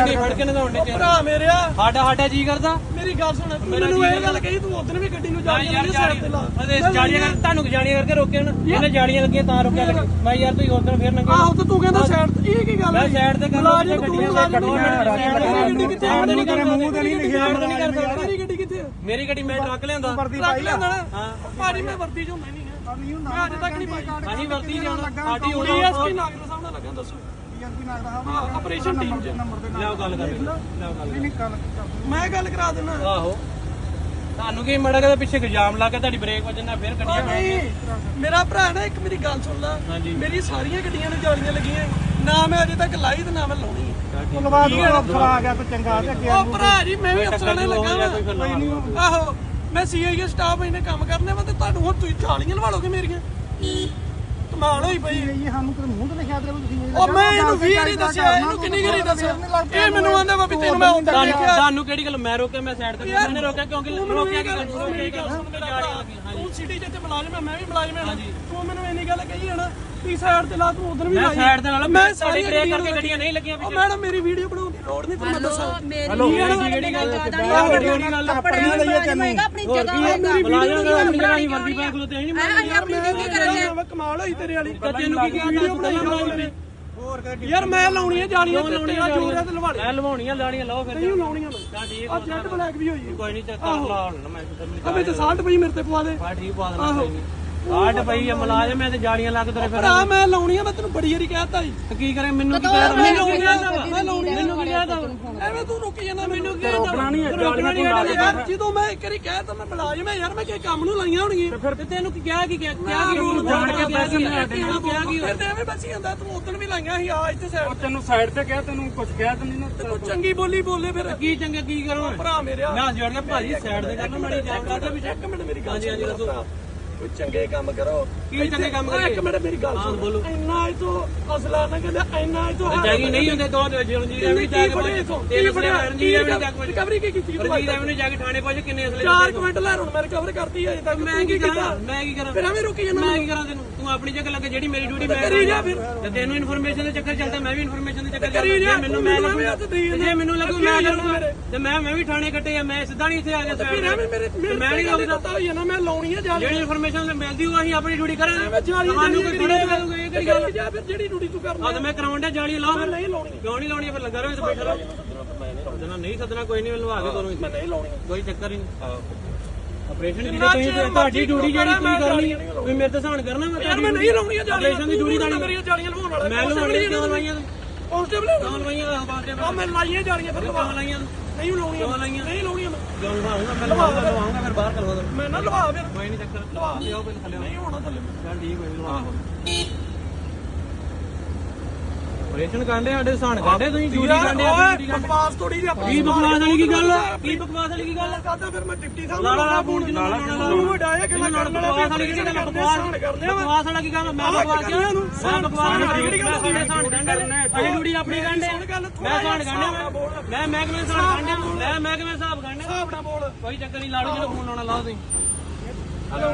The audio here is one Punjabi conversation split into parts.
ਗੱਡੀ ਫੜ ਕੇ ਨਗਾਉਣ ਦੇ ਭਰਾ ਮੇਰਿਆ ਸਾਡਾ ਸਾਡਾ ਜੀ ਕਰਦਾ। ਮੇਰੀ ਗੱਲ ਸੁਣ ਤੂੰ ਮੇਰਾ ਮੈਨੂੰ ਜੀ ਇਹ ਗੱਲ ਕਹੀ ਤੂੰ ਉਦੋਂ ਵੀ ਗੱਡੀ ਨੂੰ ਜਾ ਕੇ ਯਾਰ ਸਾਈਡ ਤੇ ਲਾ। ਅਰੇ ਜਾੜੀਆਂ ਕਰ ਤੁਹਾਨੂੰ ਜਾੜੀਆਂ ਕਰਕੇ ਰੋਕਿਆ ਨਾ ਇਹਨੇ ਜਾੜੀਆਂ ਲੱਗੀਆਂ ਤਾਂ ਰੋਕਿਆ ਲੱਗੇ ਮੈਂ ਯਾਰ ਤੁਸੀਂ ਉਧਰ ਫੇਰ ਨੰਗੇ ਆਹੋ ਤੇ ਤੂੰ ਕਹਿੰਦਾ ਸਾਈਡ ਤੇ ਇਹ ਕੀ ਗੱਲ ਮੈਂ ਹੈ ਸਾਈਡ ਤੇ ਲਓ ਤੂੰ ਗੱਡੀਆਂ ਗੱਡੀ ਕਿੱਥੇ ਆ? ਨਹੀਂ ਕਰ ਮੂੰਹ ਤੇ ਨਹੀਂ ਲਿਖਿਆ ਨਹੀਂ ਕਰ ਸਕਦਾ ਮੇਰੀ ਗੱਡੀ ਕਿੱਥੇ ਮੇਰੀ ਗੱਡੀ ਮੈਂ ਟਰੱਕ ਲਿਆਂਦਾ। ਵਰਦੀ ਲੈਂਦਾ ਆ ਨਾ? ਭਾਜੀ ਮੈਂ ਵਰਦੀ ਚ ਹੁੰਦਾ ਹੀ ਨਹੀਂ ਹੈ ਨਹੀਂ ਹੁੰਦਾ ਮੈਂ ਅੱਜ ਤੱਕ ਨਹੀਂ ਪਾਈ। ਅਸੀਂ ਵਰਤੀ ਜਾਣਾ ਸਾਡੀ ਉਹ ਡੀਐਸਪੀ ਨਾਗਰ ਸਾਹਿਬ ਨਾਲ ਲੱਗਾ ਦੱਸੋ। ਡੀਐਸਪੀ ਨਾਲ ਦਾ ਹਾਂ ਆਪਰੇਸ਼ਨ ਟੀਮ ਚ ਨੰਬਰ ਦੇ ਲਿਆਓ ਗੱਲ ਕਰ ਲਿਆਓ ਗੱਲ। ਨਹੀਂ ਨਹੀਂ ਗੱਲ ਕਰ ਮੈਂ ਗੱਲ ਕਰਾ ਦਿੰਦਾ। ਆਹੋ। ਤੁਹਾਨੂੰ ਕੀ ਮੜਾ ਕੇ ਪਿੱਛੇ ਇਲਜ਼ਾਮ ਲਾ ਕੇ ਤੁਹਾਡੀ ਬ੍ਰੇਕ ਵੱਜਣਾ ਫਿਰ ਗੱਡੀਆਂ ਨਹੀਂ ਮੇਰਾ ਭਰਾ ਨਾ ਇੱਕ ਮੇਰੀ ਗੱਲ ਸੁਣ ਲੈ। ਹਾਂਜੀ। ਮੇਰੀ ਸਾਰੀਆਂ ਗੱਡੀਆਂ ਨੂੰ ਜਾਲੀਆਂ ਲੱਗੀਆਂ। ਨਾ ਮੈਂ ਅਜੇ ਤੱਕ ਲਾਈ ਤੇ ਨਾ ਮੈਂ ਲਾਉਣੀ। ਹੈ। ਧੰਨਵਾਦ ਤੂੰ ਅਫਸਰ ਆ ਗਿਆ ਤਾਂ ਚੰਗਾ ਤੇ ਅੱਗੇ ਉਹ ਭਰਾ ਜੀ ਮੈਂ ਵੀ ਅਫਸਰਾਂ ਨਾਲ ਲੱਗਾ ਕੋਈ ਫਿਰ ਵਾਂ। ਲਾ ਲਓ। ਆਹੋ ਮੈਂ ਸੀਆਈਏ ਸਟਾਫ ਇਹਨੇ ਕੰਮ ਕਰਨੇ ਵਾ ਤੇ ਤੁਹਾਨੂੰ ਹੁਣ ਤੁਸੀਂ ਜਾਲੀਆਂ ਲਵਾ ਲੋਗੇ ਮੇਰੀਆਂ। ਕਮਾਲ ਹੋਈ ਪਈ। ਇਹ ਸਾਨੂੰ ਕਿਤੇ ਮੂੰਹ ਤੇ ਲਿਖਿਆ ਤੇ ਤੁਸੀਂ ਉਹ ਮੈਂ ਇਹਨੂੰ ਵੀ ਨਹੀਂ ਦੱਸਿਆ ਇਹਨੂੰ ਕਿੰਨੀ ਗਰੀ ਦੱਸਿਆ? ਇਹ ਮੈਨੂੰ ਆਂਦਾ ਵਾ ਵੀ ਤੈਨੂੰ ਮੈਂ ਉੱਧਰ ਤੁਹਾਨੂੰ ਦੇਖਿਆ ਤੁਹਾਨੂੰ ਕਿਹੜੀ ਗੱਲ ਮੈਂ ਰੋਕਿਆ ਮੈਂ ਸਾਈਡ ਤੇ ਮੈंने ਰੋਕਿਆ ਕਿਉਂਕਿ ਰੋਕਿਆ ਕਿ ਮੇਰੀ ਗੱਲ ਸੁਣ ਮੇਰਾ ਭਰਾ। ਤੂੰ ਸਿਟੀ ਚ ਇੱਥੇ ਮੁਲਾਜ਼ਮ ਹੈ ਮੈਂ ਵੀ ਮੁਲਾਜ਼ਮ ਹਾਂ। ਤੂੰ ਮੈਨੂੰ ਇੰਨੀ ਗੱਲ ਕਹੀ ਹੈ ਨਾ ਤੀ ਸਾਈਡ ਤੇ ਲਾ ਤੂੰ ਉਧਰ ਵੀ ਮੈਂ ਲਾਈ। ਸਾਈਡ ਤੇ ਨਾਲ ਮੈਂ ਮੈਂ ਸਾਰੀ ਬ੍ਰੇਕ ਕਰਕੇ ਗੱਡੀਆਂ ਨਹੀਂ ਲੱਗੀਆਂ ਉਹ ਮੈਡਮ ਮੇਰੀ ਵੀਡੀਓ ਬਣਾਉਣ ਦੀ ਲੋੜ ਨਹੀਂ ਤੁਹਾਨੂੰ ਮੈਂ ਦੱਸਾਂ। ਹੈਲੋ ਕਿਹੜੀ ਗੱਲ ਗੱਲ ਪੜਨਾ ਲਈਏ ਤੈਨੂੰ ਆਪਣੀ ਜਗ੍ਹਾ ਹੋਏਗਾ ਬੁਲਾਇਆ ਕਿ ਆਪਣੀ ਜਗ੍ਹਾ ਹੀ ਵਰਦੀ ਪਾ ਖਲੋਤੇ ਨਹੀਂ ਅਸੀਂ ਆਪਣੀ ਡਿਊਟੀ ਕਰਨੇ ਮੈਂ ਕਮਾਲ ਹੋਈ ਤੇਰੇ ਵਾਲੀ ਤੈਨੂੰ ਕੀ ਕਿਹਾ ਵੀਡੀਓ ਬਣਾਈ ਮੇਰੀ ਹੋਰ ਯਾਰ ਮੈਂ ਲਾਉਣੀ ਹੈ ਜਾਲੀਆਂ ਤੇ ਤੇਰਾ ਜੋਰ ਹੈ ਤੇ ਲਵਾ ਲੈ ਮੈਂ ਲਵਾਉਣੀਆਂ ਲਾਣੀਆਂ ਲਾਓ ਫਿਰ ਨਹੀਂ ਲਾਉਣੀਆਂ ਮੈਂ। ਤਾਂ ਠੀਕ ਆ ਜੈਟ ਬਲੈਕ ਵੀ ਹੋਈ ਹੈ ਕੋਈ ਨਹੀਂ ਚੱਕ ਕਰ ਲਾ ਹੁਣ ਮੈਂ ਅਬੇ ਤੇ 60 ਪਈ ਮੇਰੇ ਤੇ ਪਵਾ ਦੇ। ਬਾ ਠੀਕ ਪਾ ਦੇਣਾ ਪਈ ਆ ਮਲਾਜਮ ਮੈਂ ਤੇ ਲੱਗ ਤੇਰੇ ਫਿਰ ਭਰਾ ਮੈਂ ਲਾਉਣੀ ਆ ਮੈਂ ਤੈਨੂੰ ਬੜੀ ਵਾਰੀ ਕਹਿਤਾ ਜੀ ਤੇ ਕੀ ਕਰੇ ਮੈਨੂੰ ਕੀ ਕਹਿ ਮੈਂ ਲਾਉਣੀ ਆ ਮੈਂ ਲਾਉਣੀ ਆ ਮੈਨੂੰ ਕੀ ਕਹਿਦਾ ਐਵੇਂ ਤੂੰ ਰੁਕੀ ਜਾਂਦਾ ਮੈਨੂੰ ਕੀ ਰੋਕਣਾ ਨਹੀਂ ਰੋਕਣਾ ਨਹੀਂ ਯਾਰ ਜਦੋਂ ਮੈਂ ਇੱਕ ਵਾਰੀ ਕਹਿ ਤਾ ਮੈਂ ਮੁਲਾਜ਼ਮ ਆ ਯਾਰ ਮੈਂ ਕਿਸੇ ਕੰਮ ਨੂੰ ਲਾਈਆਂ ਹੋਣਗੀਆਂ। ਫਿਰ ਤੇ ਤੈਨੂੰ ਕੀ ਕਿਹਾ ਕੀ ਕਿਹਾ ਕਿਹਾ ਕੀ ਉਹਨੂੰ? ਜਾਣ ਕੇ ਪੈਸੇ ਲੈ ਤੈਨੂੰ ਕਿਹਾ ਕੀ ਫਿਰ ਤੇ ਐਵੇਂ ਬਚੀ ਜਾਂਦਾ ਤੂੰ ਉਦੋਂ ਵੀ ਲਾਈਆਂ ਸੀ ਆ ਇੱਥੇ ਸਾਈਡ ਤੇ। ਤੈਨੂੰ ਸਾਈਡ ਤੇ ਕਿਹਾ ਤੈਨੂੰ ਕੁਝ ਕਿਹਾ ਤਾਂ ਨਹੀਂ ਨਾ। ਤੂੰ ਚੰਗੀ ਬੋਲੀ ਬੋਲੇ ਫਿਰ। ਕੀ ਚੰਗਾ ਕੀ ਕਰੋ? ਭਰਾ ਮੇਰਿਆ ਮੈਂ ਜੋੜ ਕੇ ਭਾਜੀ ਸਾਈਡ ਤੇ ਕਰਨਾ ਮਾੜੀ ਜਾਣ ਕਰਦਾ ਵੀ ਇੱਕ ਮਿੰਟ ਮੇਰੀ ਗੱਲ ਹਾਂਜੀ ਹਾਂਜੀ ਦੱਸੋ। ਕੋਈ ਚੰਗੇ ਕੰਮ ਕਰੋ। ਕੀ ਚੰਗੇ ਕੰਮ ਕਰੀਏ? ਇੱਕ ਮਿੰਟ ਮੇਰੀ ਗੱਲ ਸੁਣ। ਬੋਲੋ। ਇੰਨਾ ਇਹ ਤੋਂ ਅਸਲਾ ਨਾ ਕਹਿੰਦਾ ਇੰਨਾ ਇਹ ਤੋਂ ਜਾਗੀ ਨਹੀਂ। ਹੁੰਦੇ ਦੋ ਰਣਜੀਤ ਐਵੇਂ ਜਾ ਕੇ ਤੇਰੇ ਫੜਿਆ ਰਣਜੀਤ ਐਵੇਂ ਜਾ ਕੇ ਰਿਕਵਰੀ ਕੀ ਕੀਤੀ ਤੂੰ ਰਣਜੀਤ ਐਵੇਂ ਜਾ ਕੇ ਥਾਣੇ ਪਹੁੰਚ ਕਿੰਨੇ ਅਸਲੇ ਚਾਰ ਕੁ ਮਿੰਟ ਲੈ ਹੁਣ ਮੈਂ ਰਿਕਵਰ ਕਰਤੀ ਅਜੇ ਤੱਕ। ਮੈਂ ਕੀ ਕਰਾਂ? ਮੈਂ ਕੀ ਕਰਾਂ? ਫਿਰ ਐਵੇਂ ਰੁਕੀ ਜਾਂਦਾ ਮੈਂ ਕੀ ਕਰਾਂ ਤੈਨੂੰ? ਤੂੰ ਆਪਣੀ ਜਗ੍ਹਾ ਲੱਗੇ ਜਿਹੜੀ ਮੇਰੀ ਡਿਊਟੀ ਮੈਂ ਕਰੀ ਜਾ ਫਿਰ। ਤੇ ਤੈਨੂੰ ਇਨਫੋਰਮੇਸ਼ਨ ਦੇ ਚੱਕਰ ਚੱਲਦਾ ਮੈਂ ਵੀ ਇਨਫੋਰਮੇਸ਼ਨ ਦੇ ਚੱਕਰ ਕਰੀ ਜਾ, ਜੇ ਮੈਨੂੰ ਮੈਂ ਮੈਨੂੰ ਲੱਗੂ ਐਵੇਂ ਹੱਥ ਦੇਈ ਜਾਂਦਾ। ਜੇ ਮੈਨੂੰ ਲੱਗੂ ਮੈਂ ਕਰੂੰਗਾ। ਤੇ ਮੈਂ ਮੈਂ ਵੀ ਥਾਣੇ ਕੱਟੇ ਆ ਮੈਂ ਸਿੱਧਾ ਨਹੀਂ ਇੱਥੇ ਆ ਗਿਆ ਫਿਰ ਐਵੇਂ ਮੇਰੇ ਮੈਂ ਨਹੀਂ ਰੋਕਦਾ। ਪਤਾ ਹੋਈ ਨਾ ਮੈਂ ਲਾਉਣੀ ਆ ਜਾ ਜਿਹੜੀ ਇਨਫੋਰਮੇਸ਼ਨ ਮਿਲਦੀ ਉਹ ਅਸੀਂ ਆਪਣੀ ਡਿਊਟੀ ਕਰਾਂਗੇ। ਮੈਂ ਜਾਲੀ ਤੁਹਾਨੂੰ ਕੋਈ ਥੋੜਾ ਕਰੂਗਾ ਇਹ ਕਿਹੜੀ ਗੱਲ ਜਾ ਫਿਰ ਜਿਹੜੀ ਡਿਊਟੀ ਤੂੰ ਕਰਨਾ ਮੈਂ ਕਰਾਉਣ ਡਿਆ ਜਾਲੀ ਲਾਓ ਨਹੀਂ ਲਾਉਣੀ। ਕਿਉਂ ਨਹੀਂ ਲਾਉਣੀ? ਫਿਰ ਲੱਗਾ ਰਹੋ ਇੱਥੇ ਬੈਠਾ ਰਹੋ। ਜਨਾ ਨਹੀਂ ਸੱਦਣਾ ਕੋਈ ਨਹੀਂ ਮੈਨੂੰ ਆ ਕੇ ਕਰੋ ਮੈਂ ਨਹੀਂ ਲਾਉਣੀ। ਕੋਈ ਚੱਕਰ ਨਹੀਂ। ਆਪਰੇਸ਼ਨ ਦੀ ਤੁਸੀਂ ਤੁਹਾਡੀ ਡਿਊਟੀ ਜਿਹੜੀ ਤੁਸੀਂ ਕਰਨੀ ਤੁਸੀਂ ਮੇਰੇ ਤੇ ਸਹਾਨ ਕਰਨਾ ਮੈਂ ਯਾਰ ਮੈਂ ਨਹੀਂ ਲਾਉਣੀ ਆ ਜਾਲੀਆਂ। ਆਪਰੇਸ਼ਨ ਦੀ ਡਿਊਟੀ ਤਾਂ ਮੇਰੀਆਂ ਜਾਲੀਆਂ ਲਵਾਉਣ ਵਾਲਾ। ਮੈਂ ਲਵਾਉਣੀ ਕਿਉਂ ਲਾਈਆਂ ਤੂੰ ਕਾਂਸਟੇਬਲ ਕਿਉਂ ਲਾਈਆਂ ਆ ਬਾਤੇ ਆ ਮੈਂ ਲਾਈਆਂ ਜਾਲੀਆਂ ਫਿਰ ਲਵਾ। ਲਾਈਆਂ ਨਹੀਂ ਲਾਉਣੀਆਂ ਕਿਉਂ ਲਾਈਆਂ? ਨਹੀਂ ਲਾਉਣੀਆਂ ਮੈਂ। ਕਿਉਂ ਲਵਾਉਂਗਾ? ਮੈਂ ਲਵਾਉਂਗਾ ਲਵਾਉਂਗਾ ਫਿਰ ਬਾਹਰ ਕਰਵਾ ਦੋ। ਮੈਂ ਨਾ ਲਵਾ ਫਿਰ ਕੋਈ ਨਹੀਂ ਚੱਕਰ ਲਵਾ ਲਿਓ ਪਹਿਲਾਂ ਥੱਲੇ। ਨਹੀਂ ਹੋਣਾ ਥੱਲੇ। ਚੱਲ ਠੀਕ ਹੋਈ ਲਵਾ ਆਪਰੇਸ਼ਨ ਕਾਂਡੇ ਸਾਡੇ ਕਾਂਡੇ ਤੁਸੀਂ ਡਿਊਟੀ ਕਾਂਡੇ ਓਏ ਆਪਣੀ ਡਿਊਟੀ ਬਕਵਾਸ ਥੋੜੀ ਜਿਹੀ ਆਪਣੀ ਕੀ ਬਕਵਾਸ ਵਾਲੀ ਕੀ ਗੱਲ? ਆ ਕੀ ਬਕਵਾਸ ਵਾਲੀ ਕੀ ਗੱਲ? ਆ ਕਰਦਾ ਫਿਰ ਮੈਂ ਡਿਪਟੀ ਸਾਹਿਬ ਲਾਲਾ ਲਾ ਫੋਨ ਜਿਹਨੂੰ ਲਾਲਾ ਨੂੰ ਵਡਾਇਆ ਕਿ ਮੈਂ ਕਰਨ ਵਾਲਾ ਬਕਵਾਸ ਵਾਲੀ ਕੀ ਗੱਲ ਆ? ਬਕਵਾਸ ਬਕਵਾਸ ਵਾਲਾ ਕੀ ਗੱਲ ਆ? ਮੈਂ ਬਕਵਾਸ ਕਿਹਾ ਮੈਂ ਬਕਵਾਸ ਵਾਲੀ ਸਾਡੇ ਗੰਢੇ ਅਸੀਂ ਡਿਊਟੀ ਆਪਣੀ ਗੰਢੇ ਮੈਂ ਸਾਨ ਗੰਢੇ ਮੈਂ ਮਹਿਕਮੇ ਸਾਨ ਗੰਢੇ ਮੈਂ ਮਹਿਕਮੇ ਸਾਹਿਬ ਗੰਢੇ ਨਾਲ ਬੋਲ। ਕੋਈ ਚੱਕਰ ਨਹੀਂ ਲਾੜੂ ਜਿਹੜਾ ਫੋਨ ਲਾਉਣਾ ਲਾਓ ਤੁਸੀਂ। ਹਲੋ?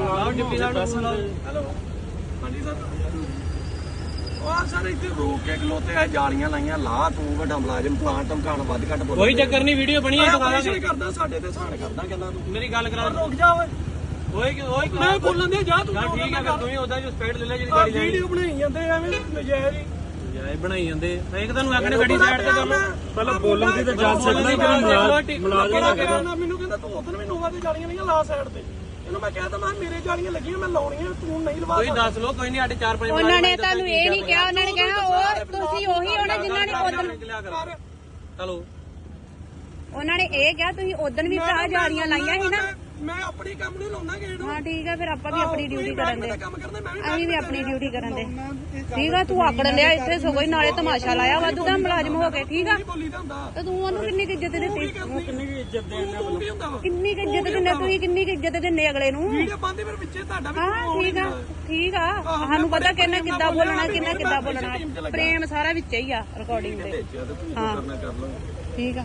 ਲਾਓ ਡਿਪਟੀ ਨੂੰ ਫੋਨ ਲਾਓ। ਹੈਲੋ? ਹਾਂਜੀ ਸਰ? ਉਹ ਸਰ ਇੱਥੇ ਰੋਕ ਕੇ ਖਲੋਤੇ ਆ ਜਾਲੀਆਂ ਲਾਈਆਂ ਲਾ ਤੂੰ ਵੱਡਾ ਮੁਲਾਜ਼ਮ ਤਾਂ ਧਮਕਾਣ ਵੱਧ ਘੱਟ ਬੋਲ ਕੋਈ ਚੱਕਰ ਨਹੀਂ ਵੀਡੀਓ ਬਣੀ ਹੈ ਆਪਰੇਸ਼ਨ ਦਾਂਗੇ। ਕਰਦਾ ਸਾਡੇ ਤੇ ਸਾਨ ਕਰਦਾ ਗੱਲਾਂ ਤੂੰ। ਮੇਰੀ ਗੱਲ ਕਰਾ। ਰੁਕ ਜਾ ਓਏ। ਓਏ ਓਏ ਮੈਂ ਬੋਲਣ ਦੇ ਜਾ ਤੂੰ ਠੀਕ ਹੈ ਫਿਰ ਤੂੰ ਹੀ ਉਹਦਾ ਜੋ ਸਪੀਡ ਲੈ ਲੈ ਜਿਹੜੀ ਗਾੜੀ ਲੈਣੀ ਵੀਡੀਓ ਬਣਾਈ ਜਾਂਦੇ ਐਵੇਂ ਨਜਾਇਜ਼ ਹੀ। ਇਹ ਬਣਾਈ ਜਾਂਦੇ। ਇੱਕ ਤੁਹਾਨੂੰ ਆਖਣੇ ਗੱਡੀ ਸਾਈਡ ਤੇ ਕਰ ਲਓ ਪਹਿਲਾਂ ਬੋਲਣ ਦੀ ਤਾਂ ਜਾ ਸਕਦਾ ਮੁਲਾਜ਼ਮ ਨਾ ਮੈਨੂੰ ਕਹਿੰਦਾ ਤੂੰ ਉਧਰ ਵੀ ਨੋਵਾ ਦੀ ਜਾਲੀਆਂ ਨਹੀਂ ਲਾ ਸਾਈਡ ਤੇ। ਇਹਨੂੰ ਮੈਂ ਕਹਿ ਤਾ ਮੈਂ ਮੇਰੇ ਜਾਲੀਆਂ ਲੱਗੀਆਂ ਮੈਂ ਲਾਉਣੀਆਂ ਤੂੰ ਨਹੀਂ ਲਵਾ ਕੋਈ ਦੱਸ ਲੋ ਕੋਈ ਨਹੀਂ ਸਾਡੇ 4-5 ਉਹਨਾਂ ਨੇ ਤੁਹਾਨੂੰ ਇਹ ਨਹੀਂ ਕਿਹਾ ਉਹਨਾਂ ਨੇ ਕਿਹਾ ਉਹ ਤੁਸੀਂ ਉਹੀ ਹੋਣਾ ਜਿਨ੍ਹਾਂ ਨੇ ਉਦੋਂ ਚਲੋ। ਉਹਨਾਂ ਨੇ ਇਹ ਕਿਹਾ ਤੁਸੀਂ ਉਦੋਂ ਵੀ ਭਰਾ ਜਾਲੀਆਂ ਲਾਈਆਂ ਸੀ ਨਾ। ਮੈਂ ਆਪਣੀ ਕੰਮ ਨੂੰ ਲਾਉਣਾ ਗੇੜ ਹਾਂ ਠੀਕ ਆ ਫਿਰ ਆਪਾਂ ਵੀ ਆਪਣੀ ਡਿਊਟੀ ਕਰਨ ਦੇ। ਕੰਮ ਕਰਨਾ ਮੈਂ ਵੀ ਅਸੀਂ ਵੀ ਆਪਣੀ ਡਿਊਟੀ ਕਰਨ ਦੇ। ਠੀਕ ਆ ਤੂੰ ਆਕੜ ਲਿਆ ਇੱਥੇ ਸਗੋਂ ਹੀ ਨਾਲੇ ਤਮਾਸ਼ਾ ਲਾਇਆ ਵਾਧੂ ਦਾ ਮੁਲਾਜ਼ਮ ਹੋ ਕੇ ਠੀਕ ਆ? ਤੇ ਤੂੰ ਉਹਨੂੰ ਕਿੰਨੀ ਕੁ ਇੱਜ਼ਤ ਦਿੱਤੀ? ਕਿੰਨੀ ਵੀ ਇੱਜ਼ਤ ਦੇਣਾ ਕਿੰਨੀ ਕੁ ਇੱਜ਼ਤ ਦਿੰਦੇ ਤੁਸੀਂ ਕਿੰਨੀ ਕੁ ਇੱਜ਼ਤ ਦਿੰਦੇ ਅਗਲੇ ਨੂੰ? ਵੀਡੀਓ ਪਾਉਂਦੇ ਫਿਰ ਵਿੱਚੇ ਤੁਹਾਡਾ ਵੀ ਹਾਂ ਠੀਕ ਆ ਠੀਕ ਆ। ਸਾਨੂੰ ਪਤਾ ਕਿੰਨਾ ਕਿੱਦਾਂ ਬੋਲਣਾ ਕਿੰਨਾ ਕਿੱਦਾਂ ਬੋਲਣਾ। ਪ੍ਰੇਮ ਸਾਰਾ ਵਿੱਚ ਹੀ ਆ ਰਿਕਾਰਡਿੰਗ ਦੇ। ਹਾਂ। ਠੀਕ ਆ।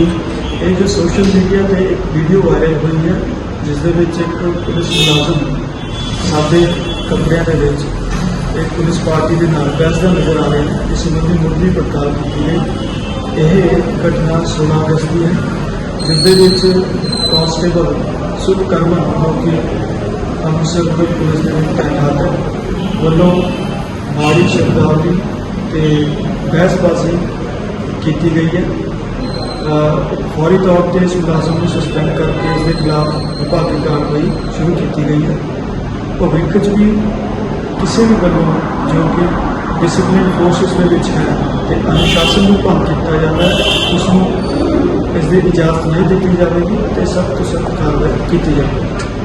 ਇਹ ਜੋ ਸੋਸ਼ਲ ਮੀਡੀਆ ਤੇ ਇੱਕ ਵੀਡੀਓ ਵਾਇਰਲ ਹੋਈ ਹੈ ਜਿਸ ਦੇ ਵਿੱਚ ਇੱਕ ਪੁਲਿਸ ਮੁਲਾਜ਼ਮ ਸਾਡੇ ਕਮਰਿਆਂ ਦੇ ਵਿੱਚ ਇੱਕ ਪੁਲਿਸ ਪਾਰਟੀ ਦੇ ਨਾਲ ਬੈਸਦਾ ਨਜ਼ਰ ਆ ਰਿਹਾ ਹੈ। ਇਸ ਸੰਬੰਧੀ ਮੁੱਢਲੀ ਪੜਤਾਲ ਕੀਤੀ ਗਈ ਇਹ ਘਟਨਾ 16 ਅਗਸਤ ਦੀ ਹੈ ਜਿਸ ਦੇ ਵਿੱਚ ਕਾਂਸਟੇਬਲ ਸੁਖਕਰਮਨ ਜੋ ਕਿ ਅੰਮ੍ਰਿਤਸਰ ਦੇ ਪੁਲਿਸ ਦੇ ਵਿੱਚ ਤਾਇਨਾਤ ਹੈ। ਵੱਲੋਂ ਮਾੜੀ ਸ਼ਬਦਾਵਲੀ ਤੇ ਬਹਿਸਬਾਜ਼ੀ ਕੀਤੀ ਗਈ ਹੈ। ਫੌਰੀ ਤੌਰ ਤੇ ਇਸ ਮੁਲਾਜ਼ਮ ਨੂੰ ਸਸਪੈਂਡ ਕਰਕੇ ਇਸ ਦੇ ਖਿਲਾਫ ਵਿਭਾਗੀ ਕਾਰਵਾਈ ਸ਼ੁਰੂ ਕੀਤੀ ਗਈ ਹੈ। ਭਵਿੱਖ 'ਚ ਵੀ ਕਿਸੇ ਵੀ ਵੱਲੋਂ ਜੋ ਕਿ ਡਿਸਪਲਿਨ ਫੋਰਸਸ ਦੇ ਵਿੱਚ ਹੈ ਤੇ ਅਨੁਸ਼ਾਸਨ ਨੂੰ ਭੰਗ ਕੀਤਾ ਜਾਂਦਾ ਹੈ ਉਸ ਨੂੰ ਇਸ ਦੀ ਇਜਾਜ਼ਤ ਨਹੀਂ ਦਿੱਤੀ ਜਾਵੇਗੀ ਤੇ ਸਖਤ ਤੋਂ ਸਖਤ ਕਾਰਵਾਈ ਕੀਤੀ ਜਾਵੇਗੀ।